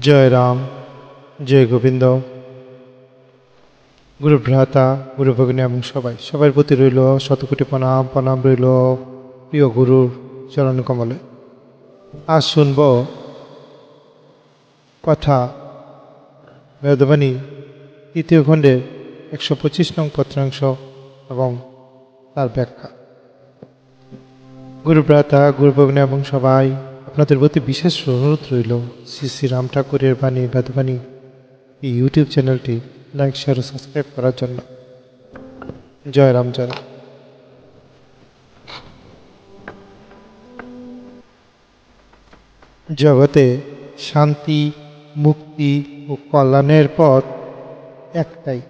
জয় রাম, জয় গোবিন্দ। গুরু ভ্রাতা, গুরু ভগিনী এবং সবাই, সবার প্রতি রইল শতকোটি প্রণাম প্রণাম রইল প্রিয় গুরুর চরণ কমলে। আজ শুনব কথা বেদবাণী তৃতীয় খণ্ডের একশো পঁচিশ নং পত্রাংশ এবং তার ব্যাখ্যা। গুরু ভ্রাতা, গুরু ভগ্নী এবং সবাই আপনাদের প্রতি বিশেষ অনুরোধ রইল শ্রী শ্রী রাম ঠাকুরের বাণী, বেদবাণী এই ইউটিউব চ্যানেলটি লাইক শেয়ার ও সাবস্ক্রাইব করার জন্য। জয় রাম, জয় জগতে শান্তি, মুক্তি ও কল্যাণের পথ একটাই।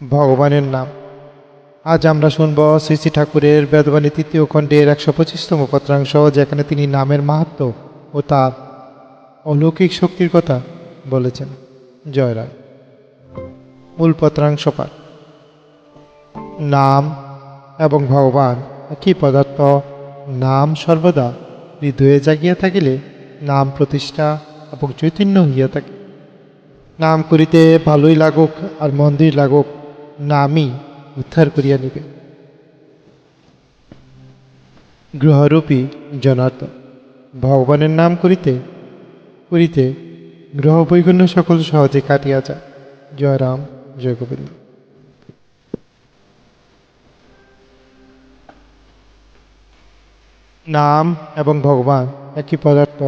ভগবানের নাম। আজ আমরা শুনব শ্রী শ্রী ঠাকুরের বেদবাণী তৃতীয় খণ্ডের একশো পঁচিশতম পত্রাংশ, যেখানে তিনি নামের মাহাত্ম ও তার অলৌকিক শক্তির কথা বলেছেন। জয়রাম মূল পত্রাংশ পাঠ। নাম এবং ভগবান একই পদার্থ, নাম সর্বদা হৃদয়ে জাগিয়া থাকিলে নাম প্রতিষ্ঠা এবং চৈতন্য হইয়া থাকে। নাম করিতে ভালোই লাগুক আর মন্দির লাগুক, নামই উদ্ধার করিয়া নিবে। গ্রহরূপী জনার্দন, ভগবানের নাম করিতে করিতে গ্রহ বৈগুণ্য সকল সহজে কাটিয়া যায়। জয় রাম জয় গোবিন্দ নাম এবং ভগবান একই পদার্থ।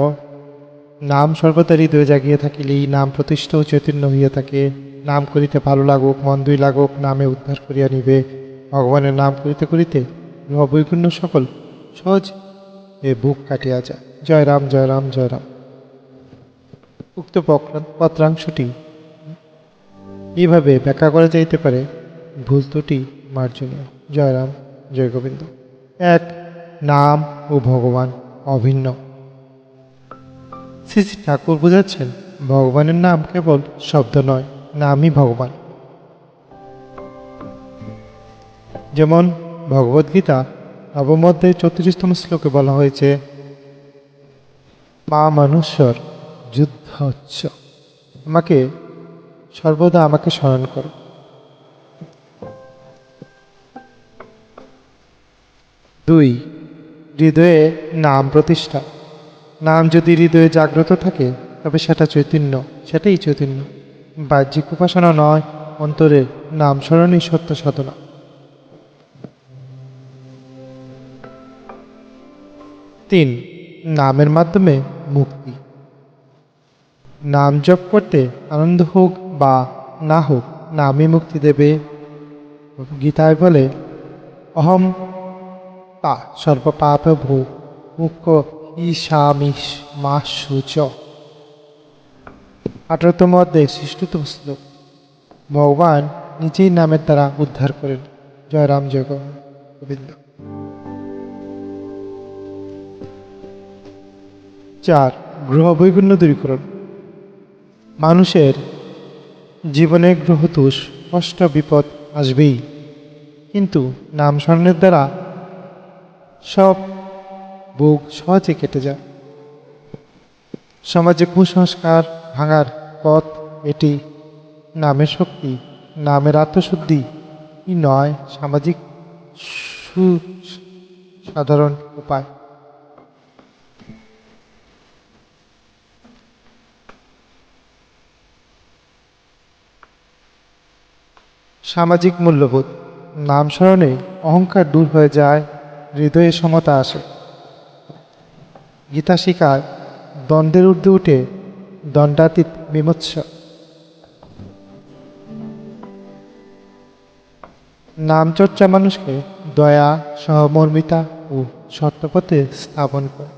নাম সর্বদা হৃদয়ে জাগিয়া থাকিলেই নাম প্রতিষ্ঠ ও চৈতন্য হইয়া থাকে। নাম করিতে ভালো লাগুক মন দুই লাগুক, নামে উদ্ধার করিয়া নিবে। ভগবানের নাম করিতে করিতে গ্রহ বৈগুণ্য সকল সহজ এ বুক কাটিয়া যায়। জয় রাম জয় রাম জয় রাম। উক্ত পত্রাংশটি এইভাবে ব্যাখ্যা করা যাইতে পারে, ভুল ত্রুটি মার্জনীয়। জয় রাম, জয় গোবিন্দ। এক, নাম ও ভগবান অভিন্ন। শ্রী ঠাকুর বুঝাচ্ছেন, ভগবানের নাম কেবল শব্দ নয়। নামই ভগবান। যেমন ভগবদ্গীতা নবমধ্যে চৌত্রিশতম শ্লোকে বলা হয়েছে, মা মানুষ্যর যুদ্ধ হচ্ছ আমাকে সর্বদা আমাকে স্মরণ করো। দুই, হৃদয়ে নাম প্রতিষ্ঠা। নাম যদি হৃদয়ে জাগ্রত থাকে, তবে সেটা চৈতন্য, সেটাই চৈতন্য। বাহ্যিক উপাসনা নয়, অন্তরে নাম স্মরণই সত্য সাধনা। তিন, নামের মাধ্যমে মুক্তি। নাম জপ করতে আনন্দ হোক বা না হোক, নামই মুক্তি দেবে। গীতায় বলে, অহম তা সর্বপাপ ভূ মুখ্য ঈশামিষ মা সূচ আঠারোতম অধ্যায় সৃষ্টতম শ্লোক ভগবান নিজেই নামের দ্বারা উদ্ধার করেন। জয় রাম গোবিন্দ। চার, গ্রহ বৈগুণ্য দূরীকরণ। মানুষের জীবনে গ্রহদোষ, কষ্ট, বিপদ আসবেই। কিন্তু নাম স্মরণের দ্বারা সব ভোগ সহজে কেটে যায়। সমাজে কুসংস্কার ভাঙার পথ এটি। নামের শক্তি নামের আত্মশুদ্ধি নয়, সামাজিক সু সাধারণ উপায়। সামাজিক মূল্যবোধ, নাম স্মরণে অহংকার দূর হয়ে যায়, হৃদয়ে সমতা আসে। গীতা শিকার দ্বন্দ্বের ঊর্ধ্বে উঠে দণ্ডাতীত বিমৎস নামচর্চা মানুষকে দয়া, সহমর্মিতা ও সত্যপথে স্থাপন করে।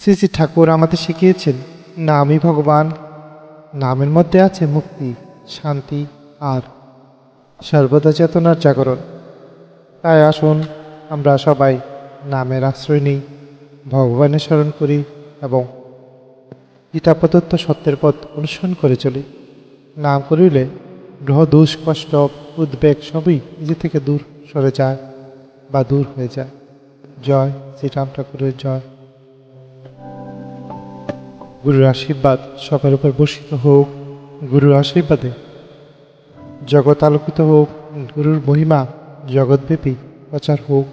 শ্রী শ্রী ঠাকুর আমাদের শিখিয়েছেন, নামই ভগবান। নামের মধ্যে আছে মুক্তি, শান্তি আর সর্বদা চেতনার জাগরণ। তাই আসুন আমরা সবাই নামের আশ্রয় নিই। ভগবানের স্মরণ করি এবং গীতা প্রদত্ত সত্যের পথ অনুসরণ করে চলি। নাম করিলে গ্রহ, দোষ, কষ্ট, উদ্বেগ সবই নিজে থেকে দূর সরে যায় বা দূর হয়ে যায়। জয় শ্রীরাম ঠাকুরের জয়। গুরুর আশীর্বাদ সবার উপর বর্ষিত হোক, গুরুর আশীর্বাদে জগৎ আলোকিত হোক, গুরুর মহিমা জগৎব্যাপী প্রচার হোক,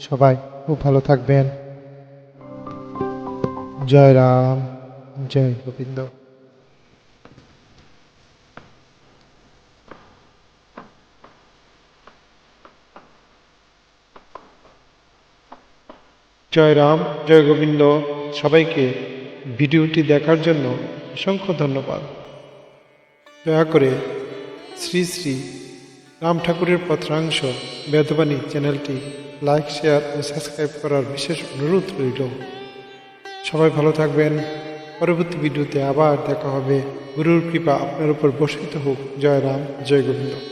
সবাই খুব ভালো থাকবেন। জয় রাম, জয় গোবিন্দ। জয় রাম, জয় গোবিন্দ, সবাইকে ভিডিওটি দেখার জন্য অসংখ্য ধন্যবাদ। দয়া করে শ্রী শ্রী রাম ঠাকুরের পত্রাংশ বেদবাণী চ্যানেলটি লাইক, শেয়ার ও সাবস্ক্রাইব করার বিশেষ অনুরোধ রইল। সবাই ভালো থাকবেন। পরবর্তী ভিডিওতে আবার দেখা হবে। গুরুর কৃপা আপনার উপর বর্ষিত হোক। জয় রাম, জয় গোবিন্দ।